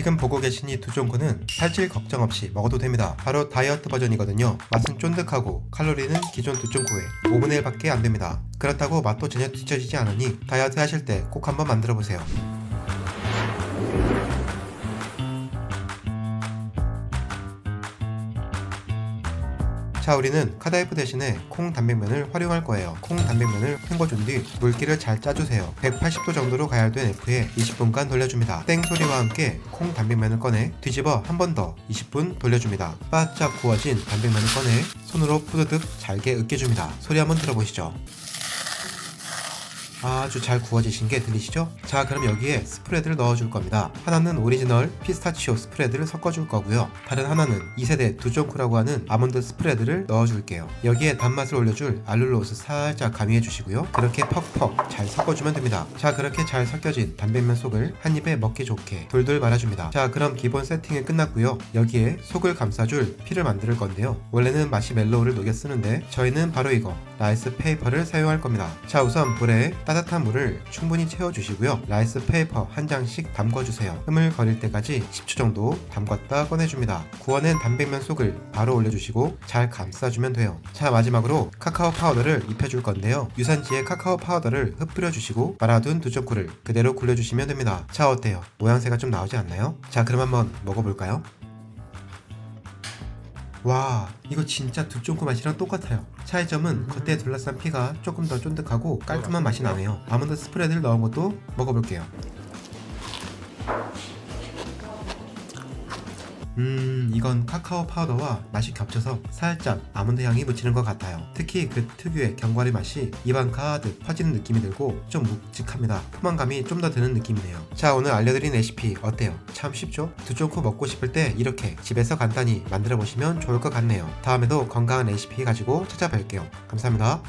지금 보고 계신 이 두 종구는 살찔 걱정 없이 먹어도 됩니다. 바로 다이어트 버전이거든요. 맛은 쫀득하고 칼로리는 기존 두 종구의 5분의 1밖에 안 됩니다. 그렇다고 맛도 전혀 뒤처지지 않으니 다이어트 하실 때 꼭 한번 만들어 보세요. 자, 우리는 카다이프 대신에 콩 단백면을 활용할 거예요. 콩 단백면을 헹궈준 뒤 물기를 잘 짜주세요. 180도 정도로 가열된 F에 20분간 돌려줍니다. 땡 소리와 함께 콩 단백면을 꺼내 뒤집어 한 번 더 20분 돌려줍니다. 바짝 구워진 단백면을 꺼내 손으로 푸드득 잘게 으깨줍니다. 소리 한번 들어보시죠. 아주 잘 구워지신 게 들리시죠? 자 그럼 여기에 스프레드를 넣어줄 겁니다. 하나는 오리지널 피스타치오 스프레드를 섞어줄 거고요. 다른 하나는 2세대 두종크라고 하는 아몬드 스프레드를 넣어줄게요. 여기에 단맛을 올려줄 알룰로스 살짝 가미해 주시고요. 그렇게 퍽퍽 잘 섞어주면 됩니다. 자 그렇게 잘 섞여진 단백면 속을 한 입에 먹기 좋게 돌돌 말아줍니다. 자 그럼 기본 세팅이 끝났고요. 여기에 속을 감싸줄 피를 만들 건데요. 원래는 마시멜로우를 녹여 쓰는데 저희는 바로 이거 라이스 페이퍼를 사용할 겁니다. 자 우선 불에 따뜻한 물을 충분히 채워주시고요. 라이스 페이퍼 한 장씩 담궈주세요. 흠을 거릴 때까지 10초 정도 담갔다 꺼내줍니다. 구워낸 단백면 속을 바로 올려주시고 잘 감싸주면 돼요. 자 마지막으로 카카오 파우더를 입혀줄 건데요. 유산지에 카카오 파우더를 흩뿌려주시고 말아둔 두종쿠를 그대로 굴려주시면 됩니다. 자 어때요? 모양새가 좀 나오지 않나요? 자 그럼 한번 먹어볼까요? 와 이거 진짜 두쫑코 맛이랑 똑같아요. 차이점은 겉에 둘러싼 피가 조금 더 쫀득하고 깔끔한 맛이 나네요. 아몬드 스프레드를 넣은 것도 먹어볼게요 음 이건 카카오 파우더와 맛이 겹쳐서 살짝 아몬드 향이 묻히는 것 같아요. 특히 그 특유의 견과류 맛이 입안 가득 퍼지는 느낌이 들고 좀 묵직합니다. 포만감이 좀 더 드는 느낌이네요. 자 오늘 알려드린 레시피 어때요? 참 쉽죠? 두쫑코 먹고 싶을 때 이렇게 집에서 간단히 만들어 보시면 좋을 것 같네요. 다음에도 건강한 레시피 가지고 찾아뵐게요. 감사합니다